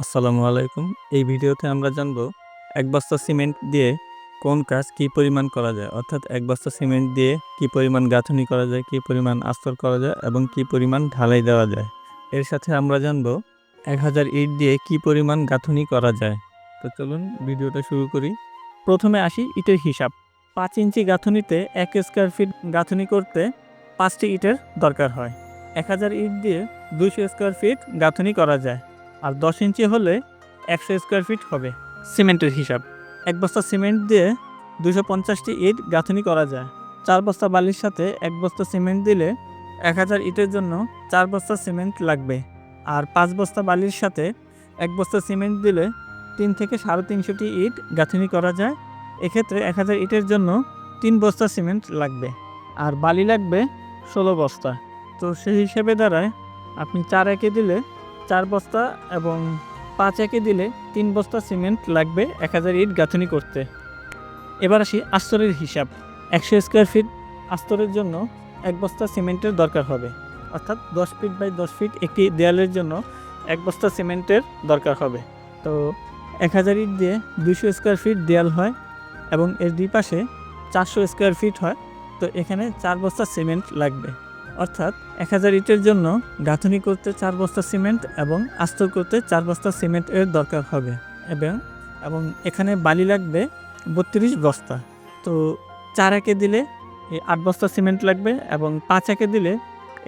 আসসালামু আলাইকুম। এই ভিডিওতে আমরা জানব এক বস্তা সিমেন্ট দিয়ে কোন কাজ কি পরিমাণ করা যায়? অর্থাৎ এক বস্তা সিমেন্ট দিয়ে কি পরিমাণ গাঁথনি করা যায়, কি পরিমাণ আস্তর করা যায় এবং কি পরিমাণ ঢালাই দেওয়া যায়? এর সাথে আমরা জানব এক হাজার ইট দিয়ে কি পরিমাণ গাঁথনি করা যায়। তো চলুন ভিডিওটা শুরু করি। প্রথমে আসি ইটের হিসাব। পাঁচ ইঞ্চি গাঁথনিতে এক স্কোয়ার ফিট গাঁথনি করতে পাঁচটি ইটের দরকার হয়। এক হাজার ইট দিয়ে দুইশো স্কোয়ার ফিট গাঁথনি করা যায়। আর দশ ইঞ্চি হলে একশো স্কোয়ার ফিট হবে সিমেন্টের হিসাব। এক বস্তা সিমেন্ট দিয়ে দুশো পঞ্চাশটি ইট গাঁথনি করা যায়। চার বস্তা বালির সাথে এক বস্তা সিমেন্ট দিলে এক হাজার ইটের জন্য চার বস্তা সিমেন্ট লাগবে। আর পাঁচ বস্তা বালির সাথে এক বস্তা সিমেন্ট দিলে তিন থেকে সাড়ে তিনশোটি ইট গাঁথনি করা যায়। এক্ষেত্রে এক হাজার ইটের জন্য তিন বস্তা সিমেন্ট লাগবে। আর বালি লাগবে ষোলো বস্তা। তো সেই হিসেবে দাঁড়ায়, আপনি চার একে দিলে চার বস্তা এবং পাঁচ একে দিলে তিন বস্তা সিমেন্ট লাগবে এক হাজার ইট গাঁথনি করতে। এবার আসি আস্তরের হিসাব। একশো স্কোয়ার ফিট আস্তরের জন্য এক বস্তা সিমেন্টের দরকার হবে। অর্থাৎ দশ ফিট বাই দশ ফিট একটি দেয়ালের জন্য এক বস্তা সিমেন্টের দরকার হবে। তো এক হাজার ইট দিয়ে দুশো স্কোয়ার ফিট দেয়াল হয় এবং এর দুই পাশে চারশো স্কোয়ার ফিট হয়। তো এখানে চার বস্তা সিমেন্ট লাগবে। অর্থাৎ এক হাজার ইটের জন্য গাঁথনি করতে চার বস্তা সিমেন্ট এবং আস্তর করতে চার বস্তা সিমেন্ট এর দরকার হবে। এবং এবং এখানে বালি লাগবে বত্রিশ বস্তা। তো চার একে দিলে আট বস্তা সিমেন্ট লাগবে এবং পাঁচ একে দিলে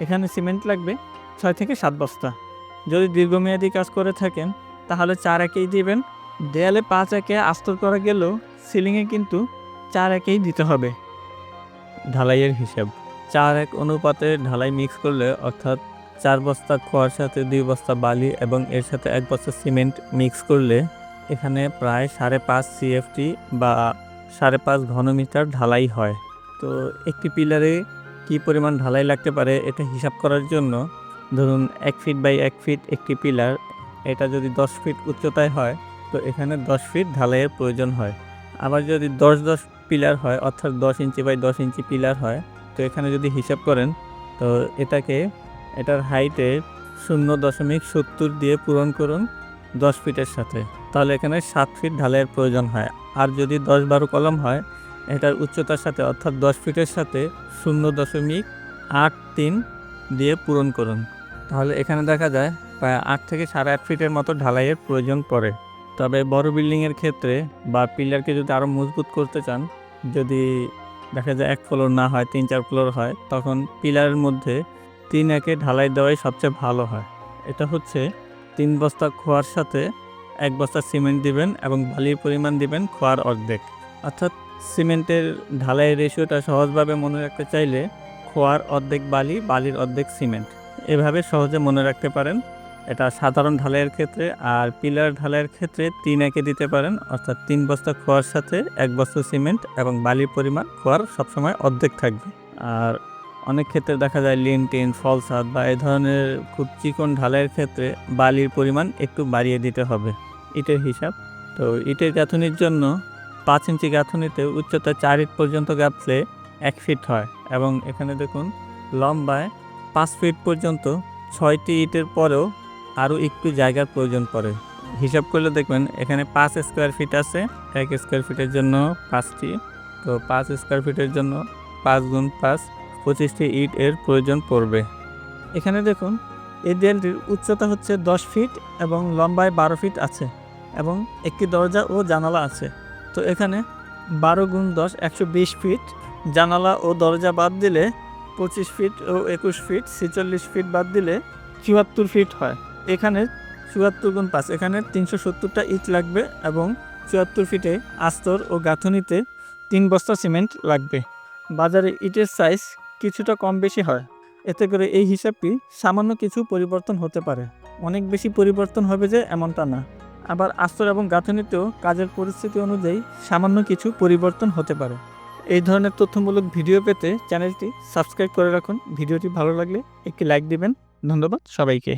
এখানে সিমেন্ট লাগবে ছয় থেকে সাত বস্তা। যদি দীর্ঘমেয়াদী কাজ করে থাকেন, তাহলে চার একেই দিবেন। দেয়ালে পাঁচ একে আস্তর করা গেলেও সিলিংয়ে কিন্তু চার একেই দিতে হবে। ঢালাইয়ের হিসাব। চার এক অনুপাতে ঢালাই মিক্স করলে, অর্থাৎ চার বস্তা খোয়ার সাথে দুই বস্তা বালি এবং এর সাথে এক বস্তা সিমেন্ট মিক্স করলে, এখানে প্রায় সাড়ে পাঁচ সিএফটি বা সাড়ে পাঁচ ঘনমিটার ঢালাই হয়। তো একটি পিলারে কি পরিমাণ ঢালাই লাগতে পারে এটা হিসাব করার জন্য, ধরুন এক ফিট বাই এক ফিট একটি পিলার, এটা যদি দশ ফিট উচ্চতায় হয়, তো এখানে দশ ফিট ঢালাইয়ের প্রয়োজন হয়। আবার যদি দশ দশ পিলার হয়, অর্থাৎ দশ ইঞ্চি বাই দশ ইঞ্চি পিলার হয় তো এখানে যদি হিসাব করেন, তো এটাকে এটার হাইটে শূন্য দশমিক সত্তর দিয়ে পূরণ করুন দশ ফিটের সাথে। তাহলে এখানে সাত ফিট ঢালাইয়ের প্রয়োজন হয়। আর যদি দশ বারো কলম হয়, এটার উচ্চতার সাথে অর্থাৎ দশ ফিটের সাথে শূন্য দশমিক আট তিন দিয়ে পূরণ করুন। তাহলে এখানে দেখা যায় প্রায় আট থেকে সাড়ে আট ফিটের মতো ঢালাইয়ের প্রয়োজন পড়ে। তবে বড় বিল্ডিংয়ের ক্ষেত্রে বা পিলারকে যদি আরও মজবুত করতে চান, যদি দেখা যায় এক ফ্লোর না হয়, তিন চার ফ্লোর হয়, তখন পিলারের মধ্যে তিন একে ঢালাই দেওয়াই সবচেয়ে ভালো হয়। এটা হচ্ছে তিন বস্তা খোয়ার সাথে এক বস্তা সিমেন্ট দিবেন এবং বালির পরিমাণ দিবেন খোয়ার অর্ধেক। অর্থাৎ সিমেন্টের ঢালাই রেশিওটা সহজভাবে মনে রাখতে চাইলে খোয়ার অর্ধেক বালি, বালির অর্ধেক সিমেন্ট। এভাবে সহজে মনে রাখতে পারেন। এটা সাধারণ ঢালাইয়ের ক্ষেত্রে আর পিলার ঢালাইয়ের ক্ষেত্রে তিন একে দিতে পারেন, অর্থাৎ তিন বস্তা খোয়ার সাথে এক বস্তা সিমেন্ট এবং বালির পরিমাণ খোয়ার সবসময় অর্ধেক থাকবে। আর অনেক ক্ষেত্রে দেখা যায় লিন, টিন ফলসাদ বা এই ধরনের খুব চিকন ঢালাইয়ের ক্ষেত্রে বালির পরিমাণ একটু বাড়িয়ে দিতে হবে ইটের হিসাব। তো ইটের গাঁথনির জন্য পাঁচ ইঞ্চি গাঁথনিতে উচ্চতা চার ইট পর্যন্ত গাঁথলে এক ফিট হয় এবং এখানে দেখুন লম্বায় পাঁচ ফিট পর্যন্ত ছয়টি ইটের পরেও আরও একটু জায়গার প্রয়োজন পড়ে। হিসাব করলে দেখবেন এখানে পাঁচ স্কোয়ার ফিট আছে, এক স্কোয়ার ফিটের জন্য পাঁচটি। তো পাঁচ স্কোয়ার ফিটের জন্য পাঁচ গুণ পাঁচ, পঁচিশটি ইট এর প্রয়োজন পড়বে। এখানে দেখুন, এই দেয়ালটির উচ্চতা হচ্ছে দশ ফিট এবং লম্বায় বারো ফিট আছে এবং একটি দরজা ও জানালা আছে। তো এখানে বারো গুণ দশ, একশো বিশ ফিট জানালা ও দরজা বাদ দিলে পঁচিশ ফিট ও একুশ ফিট ছেচল্লিশ ফিট বাদ দিলে চুয়াত্তর ফিট হয়। এখানে চুয়াত্তর গুণ পাঁচ, এখানে তিনশো সত্তরটা ইট লাগবে এবং চুয়াত্তর ফিটে আস্তর ও গাঁথনিতে তিন বস্তা সিমেন্ট লাগবে। বাজারে ইটের সাইজ কিছুটা কম বেশি হয়। এতে করে এই হিসাবটি সামান্য কিছু পরিবর্তন হতে পারে। অনেক বেশি পরিবর্তন হবে যে এমনটা না। আবার আস্তর এবং গাঁথনিতেও কাজের পরিস্থিতি অনুযায়ী সামান্য কিছু পরিবর্তন হতে পারে। এই ধরনের তথ্যমূলক ভিডিও পেতে চ্যানেলটি সাবস্ক্রাইব করে রাখুন। ভিডিওটি ভালো লাগলে একটি লাইক দিবেন। ধন্যবাদ সবাইকে।